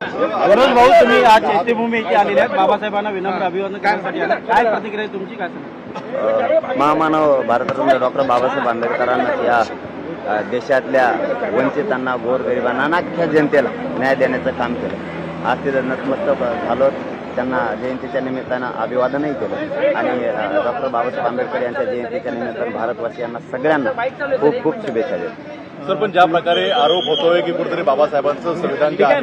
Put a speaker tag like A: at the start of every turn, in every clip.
A: वरुण भाऊ तुम्ही आज चैत्यभूमी इथे आलेले आहेत. बाबासाहेबांना विनम्र अभिवादन करण्यासाठी काय प्रतिक्रिया तुमची? काय सांगा
B: महामानव भारतरत्न डॉक्टर बाबासाहेब आंबेडकरांना या देशातल्या वंचितांना गोरगरिबांना अनाख्या जनतेला न्याय देण्याचं काम केलं. आज तिथं नतमस्तक झालो. त्यांना जयंतीच्या निमित्तानं अभिवादनही केलं. आणि डॉक्टर बाबासाहेब आंबेडकर यांच्या जयंतीच्या निमित्तानं भारतवासियांना सगळ्यांना खूप खूप शुभेच्छा देतो.
C: सर पण ज्या प्रकारे आरोप होतोय की कुठेतरी बाबासाहेबांचं संविधान जे आहे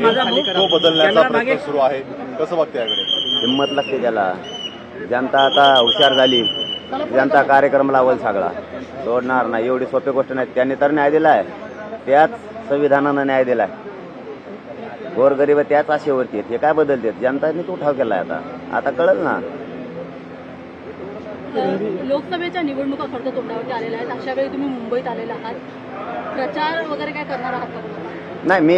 C: तो बदलण्याचा प्रयत्न सुरू आहे. कसं बघते याकडे?
B: हिंमत लागते त्याला जनता आता हुशार झाली. जनता कार्यक्रम लावल सगळा. सोडणार नाही. एवढी सोपी गोष्ट नाही. त्यांनी तर न्याय दिलाय. त्याच संविधानानं न्याय दिलाय. गोरगरीब त्याच आशेवरती आहेत. हे काय बदलतात? जनताने तो ठाव केलाय आता. आता कळल ना.
D: लोकसभेच्या निवडणुका खरं तर तोंडावरती आलेल्या आहेत. अशा वेळी तुम्ही मुंबईत आलेला आहात. प्रचार वगैरे काय करणार आहात का?
B: नाही मी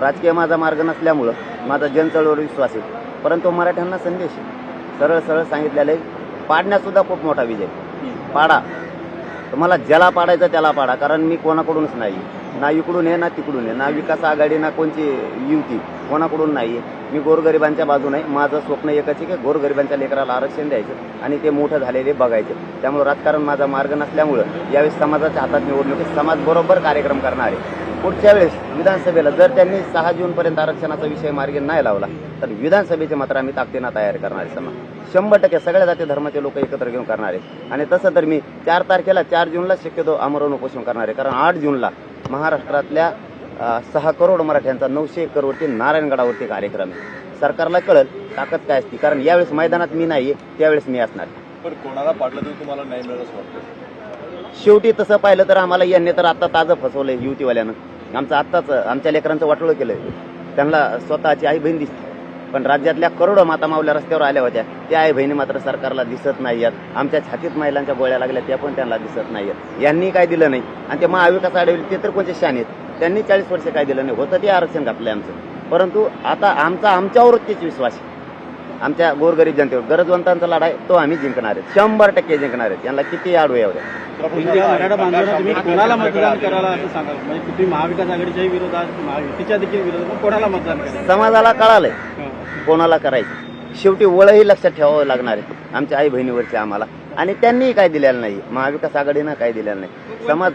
B: राजकीय माझा मार्ग नसल्यामुळं माझा जनचळवळीवर विश्वास आहे. परंतु मराठ्यांना संदेश सरळ सरळ सांगितलेलं आहे पाडण्यात सुद्धा खूप मोठा विजय पाडा. तुम्हाला ज्याला पाडायचं त्याला पाडा कारण मी कोणाकडूनच नाही. ना इकडून आहे ना तिकडून आहे ना विकास आघाडी ना कोणची युती. कोणाकडून नाही मी गोरगरिबांच्या बाजूने आहे. माझं स्वप्न एकच आहे की गोरगरिबांच्या लेकराला आरक्षण द्यायचं आणि ते मोठं झालेले बघायचे. त्यामुळे राजकारण माझा मार्ग नसल्यामुळं यावेळेस समाजाच्या हातात निवडणुकीत समाज बरोबर कार्यक्रम करणार आहे. पुढच्या वेळेस विधानसभेला जर त्यांनी सहा जूनपर्यंत आरक्षणाचा विषय मार्गी नाही लावला तर विधानसभेचे मात्र आम्ही ताकदीनं तयार करणार आहे. समाज शंभर टक्के सगळ्या जाती धर्माचे लोक एकत्र घेऊन करणार आहे. आणि तसं तर मी चार तारखेला चार जूनला शक्यतो आमरण उपोषण करणार आहे. कारण आठ जूनला महाराष्ट्रातल्या सहा करोड मराठ्यांचा नऊशे करोडचे नारायणगडावरती कार्यक्रम आहे. सरकारला कळल ताकद काय असते कारण यावेळेस मैदानात मी नाहीये त्यावेळेस मी असणार.
C: पण कोणाला पाडलं तरी तुम्हाला नाही मिळत वाटतं.
B: शेवटी तसं पाहिलं तर आम्हाला यांनी तर आता ताजं फसवलंय युतीवाल्यानं. आमचं आत्ताच आमच्या लेकरांचं वाटोळं केलंय. त्यांना स्वतःची आई बहीण दिसते. पण राज्यातल्या करोडो माता मावल्या रस्त्यावर आल्या होत्या. त्या आई बहिणी मात्र सरकारला दिसत नाही आहेत. आमच्या छातीत महिलांच्या गोळ्या लागल्या त्या पण त्यांना दिसत नाही आहेत. यांनी काय दिलं नाही? आणि ते महाविकास आढळले ते तर कोणते शान आहेत? त्यांनी चाळीस वर्ष काय दिलं नाही? होतं ते आरक्षण घातलंय आमचं. परंतु आता आमचा आमच्यावरतीच विश्वास आहे. आमच्या गोरगरीब जनतेवर गरजवंतांचा लढाई तो आम्ही जिंकणार आहे शंभर टक्के जिंकणार आहेत. यांना किती आडू एवढ्या
A: तुमच्या मराठा बांधवांना तुम्ही कोणाला मतदान करायला असं सांगा म्हणजे तुम्ही महाविकास आघाडीच्याही विरोधात महायुतीच्या देखील विरोधात कोणाला मतदान
B: समाजाला कळालंय. कोणाला करायचं? शेवटी ओळही लक्षात ठेवावं लागणार आहे. आमच्या आई बहिणीवरची आम्हाला. आणि त्यांनीही काय दिलेलं नाही. महाविकास आघाडीनं काय दिलेलं नाही. समाज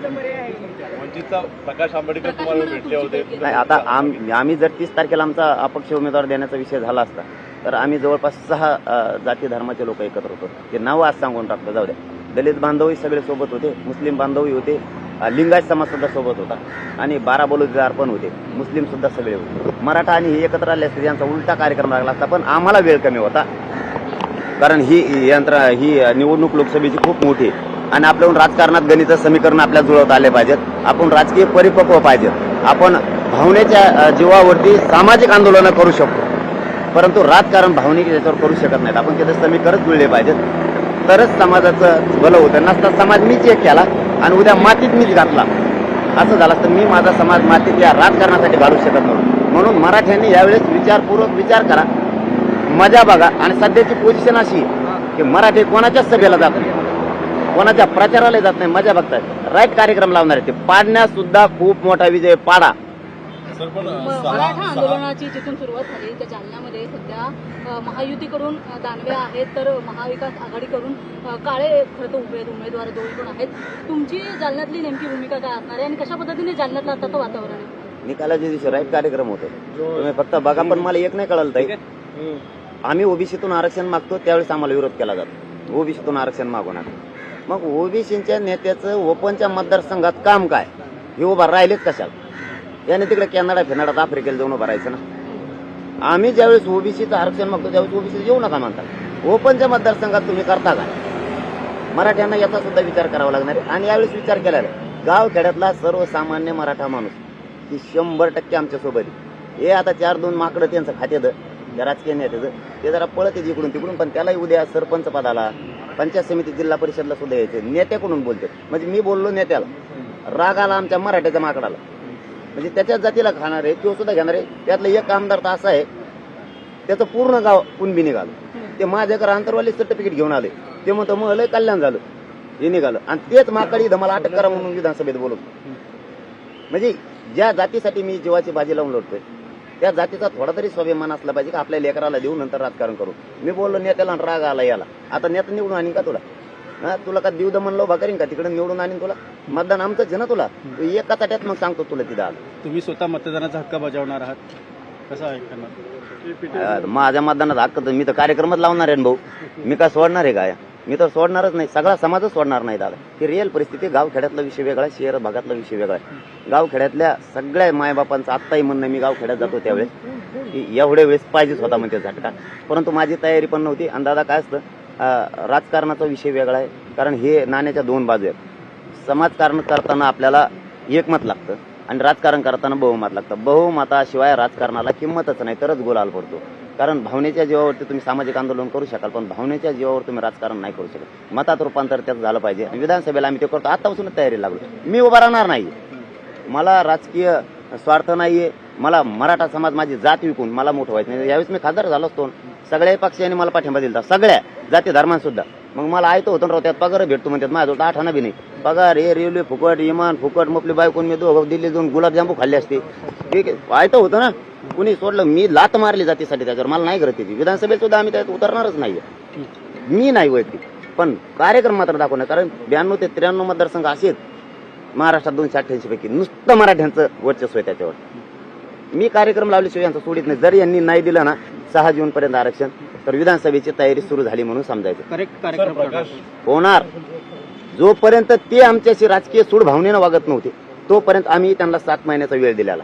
C: प्रकाश आंबेडकर तुम्हाला भेटले होते.
B: नाही आता आम आम्ही जर तीस तारखेला आमचा अपक्ष उमेदवार देण्याचा विषय झाला असता तर आम्ही जवळपास सहा जाती धर्माचे लोक एकत्र होतो. ते नाव आज सांगून टाकतो. जाऊ द्या. दलित बांधवही सगळे सोबत होते. मुस्लिम बांधवही होते. लिंगायत समाजसुद्धा सोबत होता. आणि बारा बलुतेदार पण होते. मुस्लिमसुद्धा सगळे होते. मराठा आणि हे एकत्र आले असते यांचा उलटा कार्यक्रम लागला असता पण आम्हाला वेळ कमी होता. कारण ही यंत्र ही निवडणूक लोकसभेची खूप मोठी आहे. आणि आपल्याहून राजकारणात गणित समीकरण आपल्या जुळवत आले पाहिजेत. आपण राजकीय परिपक्व पाहिजेत आपण भावनेच्या जीवावरती सामाजिक आंदोलनं करू शकतो. परंतु राजकारण भावनिक याच्यावर करू शकत नाहीत. आपण तिथे समीकरण जुळले पाहिजेत. तरच समाजाचं भलं होतं. नसता समाज मीच एक केला. आणि उद्या मातीत मीच घातला. असं झालं तर मी माझा समाज मातीत या राजकारणासाठी घालू शकत नव्हतो. म्हणून मराठ्यांनी यावेळेस विचारपूर्वक विचार करा. मजा बघा. आणि सध्याची पोझिशन अशी की मराठी कोणाच्याच सभेला जात नाही. कोणाच्या प्रचाराला जात नाही. मजा बघतात राईट कार्यक्रम लावणार आहे ते. पाडण्यासुद्धा खूप मोठा विजय पाडा.
D: मराठा आंदोलनाची जिथून सुरुवात झाली त्या जालन्यामध्ये सध्या महायुतीकडून दानवे आहेत तर महाविकास आघाडीकडून काळे खरं तर उभे आहेत उमेदवार दोन्ही पण आहेत. तुमची जालन्यातली नेमकी भूमिका काय असणार आहे आणि कशा पद्धतीने जालन्यातलं आताचं वातावरण आहे?
B: निकालाच्या दिवशी राईट कार्यक्रम होतो. तुम्ही फक्त बघा पण मला एक नाही कळलं ताई. आम्ही ओबीसीतून आरक्षण मागतो त्यावेळेस आम्हाला विरोध केला जातो. ओबीसीतून आरक्षण मागवणार मग ओबीसीच्या नेत्याचं ओपनच्या मतदारसंघात काम काय? हे उभा राहिलेच कशाला? याने तिकडे कॅनडा फिनाडात आफ्रिकेला जाऊन भरायचं ना. आम्ही ज्यावेळेस ओबीसीचं आरक्षण मागतो त्यावेळेस ओबीसी येऊ नका म्हणतात. ओपनच्या मतदारसंघात तुम्ही करता का? मराठ्यांना याचा सुद्धा विचार करावा लागणार आहे. आणि यावेळेस विचार केलेला आहे. गाव खेड्यातला सर्वसामान्य मराठा माणूस ती शंभर टक्के आमच्यासोबत हे आता चार दोन माकडं त्यांचं खात्यात त्या राजकीय नेत्याचं. ते जरा पळत आहे जिकडून तिकडून पण त्यालाही उद्या सरपंच पदाला पंचायत समिती जिल्हा परिषदला सुद्धा यायचे नेत्याकडून बोलते म्हणजे मी बोललो नेत्याला. राग आला आमच्या मराठ्याच्या माकडाला. म्हणजे त्याच्याच जातीला खाणार आहे तो सुद्धा घेणार आहे. त्यातलं एक आमदार तर असा आहे त्याचं पूर्ण गाव कुणबी निघालं. ते माझ्याकडे आंतरवाली सर्टिफिकेट घेऊन आले. ते म्हणतो मग लय कल्याण झालं. हे निघालं. आणि तेच माकडी इथं मला अटक करा म्हणून विधानसभेत बोलवतो म्हणजे ज्या जातीसाठी मी जीवाची बाजी लावून लढतोय त्या जातीचा थोडा तरी स्वाभिमान असला पाहिजे की आपल्या लेकराला देऊ नंतर राजकारण करू. मी बोललो नेत्याला राग आला याला. आता नेता निवडून आणि का तुला? हा तुला का देऊ म्हणलं उभा करीन का? तिकडे निवडून आणीन तुला. मतदान आमचंच आहे ना तुला? तू एका ताट्यात मग सांगतो तुला तिथं आलं.
A: तुम्ही स्वतः मतदानाचा हक्क बजावणार आहात. कसं
B: अं, माझ्या मतदानाचा हक्क तर मी तर कार्यक्रमच लावणार आहे ना भाऊ. मी काय सोडणार आहे काय? मी तर सोडणारच नाही. सगळा समाजच सोडणार नाही दादा. ही रिअल परिस्थिती गाव खेड्यातला विषय वेगळा आहे. शहर भागातला विषय वेगळा आहे. गाव खेड्यातल्या सगळ्या मायबापांचं आत्ताही म्हणणं मी गाव खेड्यात जातो त्यावेळेस. की एवढ्या वेळेस पाहिजेच होता म्हणजे झटका. परंतु माझी तयारी पण नव्हती. आणि दादा काय असतं? राजकारणाचा विषय वेगळा आहे. कारण हे नाण्याच्या दोन बाजू आहेत. समाजकारण करताना आपल्याला एकमत लागतं आणि राजकारण करताना बहुमत लागतं. बहुमताशिवाय राजकारणाला किंमतच नाही तरच गुलाल पडतो. कारण भावनेच्या जीवावरती तुम्ही सामाजिक आंदोलन करू शकाल पण भावनेच्या जीवावर तुम्ही राजकारण नाही करू शकत. मतात रूपांतर त्याचं झालं पाहिजे. आणि विधानसभेला आम्ही ते करतो. आतापासूनच तयारी लागलो. मी उभा राहणार नाही मला राजकीय स्वार्थ नाहीये. मला मराठा समाज माझी जात विकून मला मोठं व्हायचं नाही. यावेळेस मी खासदार झालो असतो. सगळ्या पक्षांनी मला पाठिंबा दिला सगळ्या जाती धर्मांसुद्धा मग मला आयतो होतं ना राव, त्यात पगार भेटतो म्हणतात. माझ्याजवळ आठ आणा बी नाही. पगार हे रेल्वे फुकट इमान फुकट मोपली बायकून मी दोघं दिल्ली जाऊन गुलाबजांबू खाल्ले असते. ठीक आहे. ऐकतो होतं ना. कुणी सोडलं मी लात मारली जातीसाठी त्याच्यावर. मला नाही करत त्याची. विधानसभेत सुद्धा आम्ही त्यात उतरणारच नाही मी नाही वैयक्तिक. पण कार्यक्रम मात्र दाखवणार कारण ब्याण्णव ते त्र्याण्णव मतदारसंघ असे आहेत. महाराष्ट्रात दोनशे अठ्ठ्याऐंशी पैकी नुसतं मराठ्यांचं वर्चस्व आहे त्याच्यावर. मी कार्यक्रम लावल्याशिवाय यांचं सोडित नाही. जर यांनी नाही दिलं ना सहा जून पर्यंत आरक्षण तर विधानसभेची तयारी सुरू झाली म्हणून समजायचं.
A: करेक्ट कार्यक्रम करणार.
B: होणार. जोपर्यंत ते आमच्याशी राजकीय सूड भावनेनं वागत नव्हते तोपर्यंत आम्ही त्यांना सात महिन्याचा वेळ दिलेला.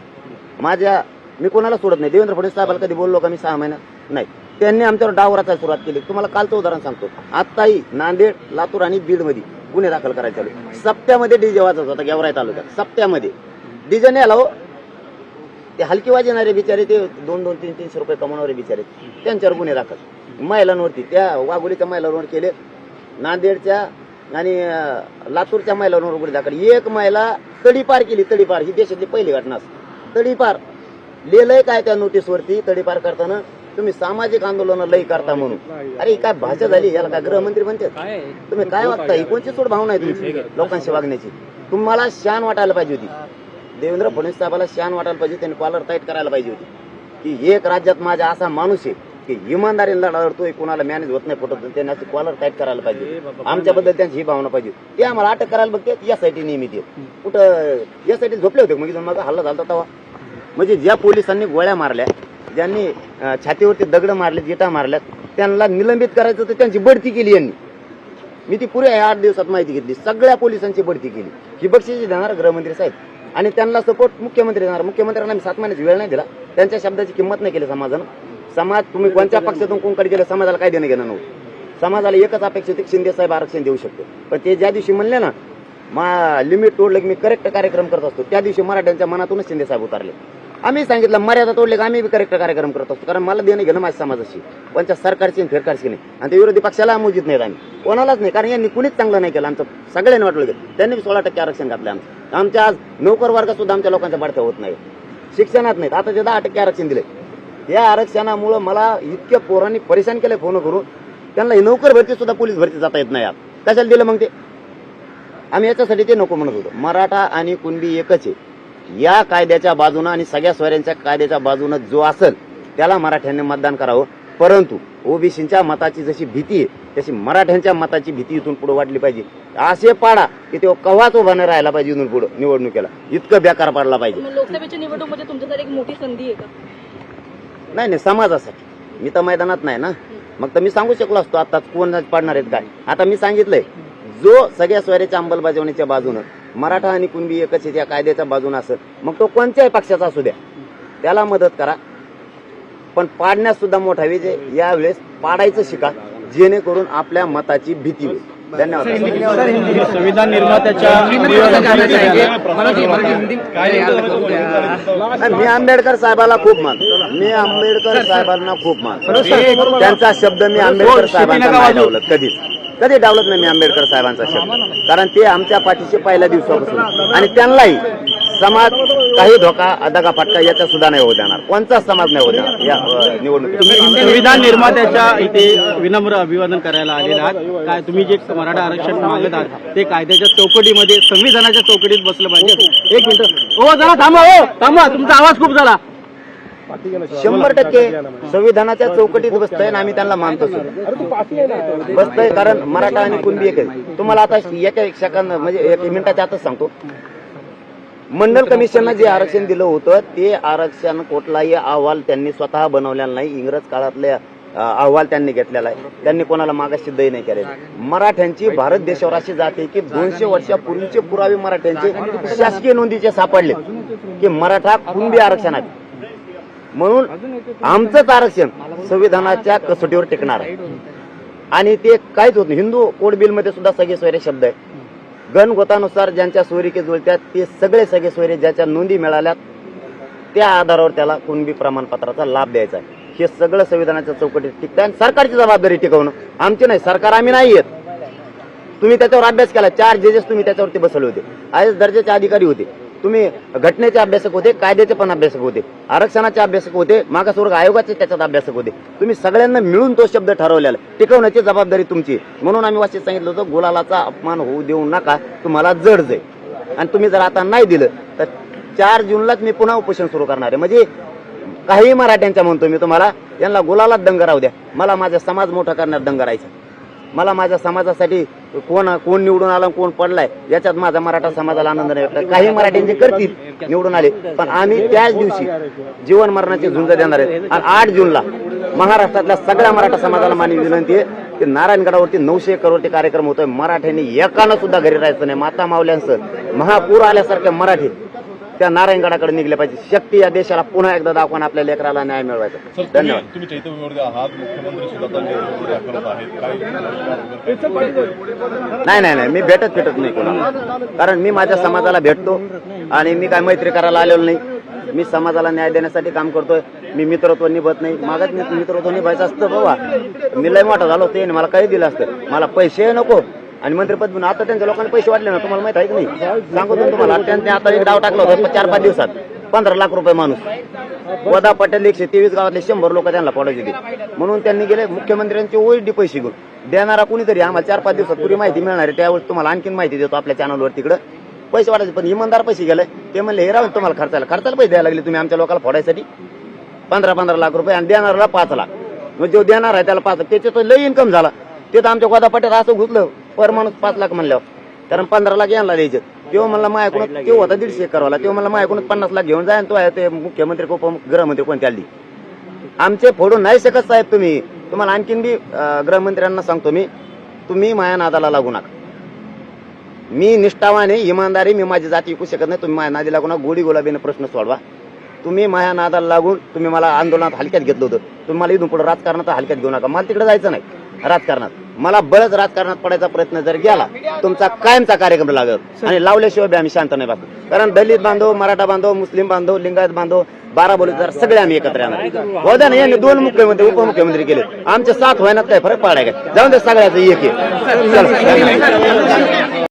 B: माझ्या मी कोणाला सोडत नाही. देवेंद्र फडणवीस साहेबाला कधी बोललो का मी सहा महिन्यात नाही. त्यांनी आमच्यावर डाव रचायला सुरुवात केली. तुम्हाला कालचं उदाहरण सांगतो. आत्ताही नांदेड लातूर आणि बीडमध्ये गुन्हे दाखल करायचे. सप्त्यामध्ये डीजे वाजत होता गेवराई तालुक्यात. सप्त्यामध्ये. डीजे नाही आला हो ते हलकी वाजणारे बिचारे ते दोन दोन तीन तीनशे रुपये कमावणारे बिचारे. त्यांच्यावर गुन्हे दाखल. महिलांवरती त्या वाघोलीच्या महिलांवर केले. नांदेडच्या आणि लातूरच्या महिलांवर गुन्हे दाखल. एक महिला तडीपार केली तडीपार. ही देशातली पहिली घटना असते. तडीपार. लिहिलंय काय त्या नोटीसवरती? तडीपार करताना तुम्ही सामाजिक आंदोलन लई करता म्हणून. अरे काय भाषा झाली? याला काय गृहमंत्री म्हणते तुम्ही काय वागता ही कोणची सोड भावना आहे तुमची? लोकांशी वागण्याची. तुम्हाला शान वाटायला पाहिजे होती. देवेंद्र फडणवीस साहेबाला शान वाटायला पाहिजे त्यांनी कॉलर टाईट करायला पाहिजे होती. की एक राज्यात माझा असा माणूस आहे की इमानदारीने लढा लढतोय कोणाला मॅनेज होत नाही फुटत त्यांनी अशी कॉलर टाईट करायला पाहिजे आमच्याबद्दल त्यांची ही भावना पाहिजे ते आम्हाला अटक करायला बघते यासाठी नियमित आहेत कुठं यासाठी झोपले होते मग माझा हल्ला झाला तेव्हा. म्हणजे ज्या पोलिसांनी गोळ्या मारल्या ज्यांनी छातीवरती दगड मारले जिटा मारल्या त्यांना निलंबित करायचं तर त्यांची बढती केली यांनी. मी ती पुरे आठ दिवसात माहिती घेतली. सगळ्या पोलिसांची बढती केली. ही बक्षिसी देणार गृहमंत्री साहेब? आणि त्यांना सपोर्ट मुख्यमंत्री देणार. मुख्यमंत्र्यांना मी सात महिन्याची वेळ नाही दिला. त्यांच्या शब्दाची किंमत नाही केली समाजानं. समाज तुम्ही कोणत्या पक्षातून कोणकडे गेले समाजाला काय देणं घेणं नव्हतं. समाजाला एकच अपेक्षा होती शिंदे साहेब आरक्षण देऊ शकतो. पण ते ज्या दिवशी म्हणले ना मा लिमिट तोडलं की मी करेक्ट कार्यक्रम करत असतो त्या दिवशी मराठ्यांच्या मनातूनच शिंदे साहेब उतारले. आम्ही सांगितलं मर्यादा तोडले की आम्ही करेक्ट कार्यक्रम करत. असतो कारण मला देणं घेणं माझ्या समाजाशी. कोणत्या सरकारची आणि फेरकारची नाही. आणि ते विरोधी पक्षाला मुजित नाहीत आम्ही. कोणालाच नाही. कारण यांनी कुणीच चांगलं नाही केलं. आमचं सगळ्यांनी वाटलं गेलं त्यांनी बी सोळा टक्के आरक्षण घातलं आमचं. आमच्या आज नोकर वर्ग सुद्धा आमच्या लोकांच्या बढत्या होत नाही. शिक्षणात नाहीत. आता ते दहा टक्के आरक्षण दिले. या आरक्षणामुळं मला इतक्या पोरांनी परेशान केलंय फोन करून त्यांना ही नोकर भरती सुद्धा पोलीस भरती जाता येत नाही आज कशाला दिलं मग ते? आम्ही याच्यासाठी ते नको म्हणत होतो. मराठा आणि कुणबी एकच आहे. या कायद्याच्या बाजूनं आणि सगळ्या स्वऱ्यांच्या कायद्याच्या बाजूनं जो असेल त्याला मराठ्यांनी मतदान करावं. परंतु ओबीसीच्या मताची जशी भीती आहे तशी मराठ्यांच्या मताची भीती इथून पुढे वाढली पाहिजे. असे पाडा की तो कव्हाच उभा नाही राहायला पाहिजे इथून पुढे निवडणुकीला. इतकं बेकार पाडला पाहिजे.
D: लोकसभेची निवडणूक तुमच्यासाठी एक मोठी संधी आहे का?
B: नाही नाही समाजासाठी. मी तर मैदानात नाही ना. मग तर मी सांगू शकलो असतो आता कोण पाडणार आहेत काय? आता मी सांगितलंय जो सगळ्या स्वराच्या अंमलबजावणीच्या बाजूनं मराठा आणि कुणबी एकच आहे त्या कायद्याच्या बाजूनं असेल मग तो कोणत्याही पक्षाचा असू द्या त्याला मदत करा पण पाडण्यात सुद्धा मोठा विजय यावेळेस पाडायचं शिका जेणेकरून आपल्या मताची भीती होईल धन्यवाद
A: संविधान निर्मात्याच्या
B: मी आंबेडकर साहेबाला खूप मानतो मी आंबेडकर साहेबांना खूप मानतो त्यांचा शब्द मी आंबेडकर डावलत कधीच कधी डावलत नाही मी आंबेडकर साहेबांचा शब्द. कारण ते आमच्या पाठीशी पहिल्या दिवसापासून. आणि त्यांनाही समाज काही धोका दगा फटका याचा सुद्धा नाही होऊ देणार. कोणताच समाज नाही होऊ देणार या निवडणुकीत.
A: संविधान निर्मात्याच्या इथे विनम्र अभिवादन करायला आलेले आहात. काय तुम्ही जे मराठा आरक्षण मागत आहात ते कायद्याच्या चौकटीमध्ये संविधानाच्या चौकटीत बसलं पाहिजे. एक मिनिट. हो जरा थांबा हो थांबा. तुमचा आवाज खूप झाला.
B: शंभर टक्के संविधानाच्या चौकटीत बसतंय आणि आम्ही त्यांना मानतो बसतंय कारण मराठा आणि कुणबी एक आहे तुम्हाला आता एका एक सेकंद म्हणजे एक मिनिटाच्या आतच सांगतो. मंडल कमिशननं जे आरक्षण दिलं होतं ते आरक्षण कुठलाही अहवाल त्यांनी स्वतः बनवलेला नाही. इंग्रज काळातले अ, अहवाल त्यांनी घेतलेला आहे. त्यांनी कोणाला मागास सिद्धही नाही केलेले. मराठ्यांची भारत देशावर अशी जाते की दोनशे वर्षापूर्वीचे पुरावे मराठ्यांचे शासकीय नोंदीचे सापडले की मराठा कुणबी आरक्षण आहे म्हणून आमचंच आरक्षण संविधानाच्या कसोटीवर टिकणार. आहे आणि ते काहीच होत नाही. हिंदू कोड बिलमध्ये सुद्धा सगळे सोयरे शब्द आहे गणगोतानुसार ज्यांच्या सोयरिके जुळत्यात ते सगळे सगळे सोयरे ज्याच्या नोंदी मिळाल्यात त्या आधारावर त्याला कुणबी प्रमाणपत्राचा लाभ द्यायचा आहे. हे सगळं संविधानाच्या चौकटीत टिकतं आणि सरकारची जबाबदारी टिकवणं. आमची नाही सरकार आम्ही नाही येत तुम्ही त्याच्यावर अभ्यास केला चार जजेस तुम्ही त्याच्यावरती बसवले होते. आय दर्जाचे अधिकारी होते. तुम्ही घटनेचे अभ्यासक होते कायद्याचे पण अभ्यासक होते आरक्षणाचे अभ्यासक होते मागासवर्ग आयोगाचे त्याच्यात अभ्यासक होते. तुम्ही सगळ्यांना मिळून तो शब्द ठरवलेला टिकवण्याची जबाबदारी तुमची म्हणून आम्ही वाचित सांगितलं होतं गुलालाचा अपमान होऊ देऊ नका तुम्हाला जड जाईल. आणि तुम्ही जर आता नाही दिलं तर चार जूनलाच मी पुन्हा उपोषण सुरू करणार आहे. म्हणजे काही मराठ्यांच्या म्हणतो मी तुम्हाला यांना गुलालात दंग राहू द्या. मला माझा समाज मोठा करण्यात दंग राहायचा. मला माझ्या समाजासाठी कोण कोण निवडून आला कोण पडलाय याच्यात माझा मराठा समाजाला आनंद नाही वाटत काही मराठ्यांचे करतील निवडून आले पण आम्ही त्याच दिवशी जीवन मरणाची झुंज देणार आहे. आणि आठ जूनला महाराष्ट्रातल्या सगळ्या मराठा समाजाला मान्य विनंती आहे की नारायणगडावरती नऊशे करोडचे कार्यक्रम होतोय. मराठ्यांनी एकानं सुद्धा घरी राहायचं नाही. माता मावल्यांचं महापूर आल्यासारखे मराठी त्या नारायणगडाकडे निघले पाहिजे. शक्ती या देशाला पुन्हा एकदा दाखवून आपल्या लेकराला न्याय मिळवायचा. धन्यवाद.
C: तुम्ही आहात. मुख्यमंत्री सुद्धा
B: नाही नाही नाही. मी भेटत भेटत नाही कोणाला. कारण मी माझ्या समाजाला भेटतो आणि मी काय मैत्री करायला आलेलो नाही. मी समाजाला न्याय देण्यासाठी काम करतोय. मी मित्रत्व निभत नाही. माझाच मी मित्रत्व निभायचं असतं बाबा. मी लय मोठा झालो ते मला काही दिलं असतं. मला पैसे नको. आणि मंत्रिपद म्हणून आता त्यांच्या लोकांना पैसे वाटले ना तुम्हाला माहीत आहे की नाही? सांगतो तुम्हाला त्यांनी आता एक डाव टाकला होता चार पाच दिवसात. पंधरा लाख रुपये माणूस. वदा पटेल एकशे तेवीस गावातले शंभर लोक त्यांना पडायचे होते म्हणून त्यांनी गेले मुख्यमंत्र्यांचे ओळडी पैसे घेऊन. देणारा कुणीतरी आम्हाला चार पाच दिवसात पुरी माहिती मिळणार आहे त्यावेळेस तुम्हाला आणखीन माहिती देतो आपल्या चॅनलवर तिकडं. पैसे वाटायचे पण इमानदार पैसे गेले. ते म्हणले हे राहून तुम्हाला खर्चाला खर्चाला पैसे द्यायला लागले तुम्ही आमच्या लोकांना फोडायसाठी. पंधरा पंधरा लाख रुपये आणि देणाऱ्याला पाच लाख. मग जो देणार आहे त्याला पाच लाख. त्याचे तर लई इन्कम झाला. ते तर आमच्या गोदा पटेल असं घुसलं. पर माणूस पाच लाख म्हणल्यावर. कारण पंधरा लाख यांना द्यायचे. तेव्हा म्हणला माझ्याकडून तेव्हा होता दीडशे एकरवाला तेव्हा मला माझ्याकडून पन्नास लाख घेऊन जाय तो आहे ते मुख्यमंत्री उपगृहमंत्री कोणत्या आली? आमचे फोडून नाही शकत साहेब तुम्ही. तुम्हाला आणखीन बी गृहमंत्र्यांना सांगतो मी. तुम्ही माया नादाला लागू नका. मी निष्ठावाने इमानदारी मी माझी जाती विकू शकत नाही. तुम्ही माझ्या नादी लागू नका. गोडी गुलाबीने प्रश्न सोडवा. तुम्ही माझ्या नादाला लागून तुम्ही मला आंदोलनात हलक्यात घेतलं होतं. तुम्ही मला इथून पुढे राजकारणात हलक्यात घेऊ नका. मला तिकडे जायचं नाही. राजकारणात. मला बळच राजकारणात पडायचा प्रयत्न जर गेला तुमचा कायमचा कार्यक्रम लागत आणि लावल्याशिवाय आम्ही शांत नाही बसतो कारण दलित बांधव मराठा बांधव मुस्लिम बांधव लिंगायत बांधव बारा बोलीदार सगळे आम्ही एकत्र येणार हो द्या ना यांनी दोन मुख्यमंत्री उपमुख्यमंत्री केले. आमचे सात व्हायनात काय फरक पडाय काय? जाऊन दे सगळ्याचं एक.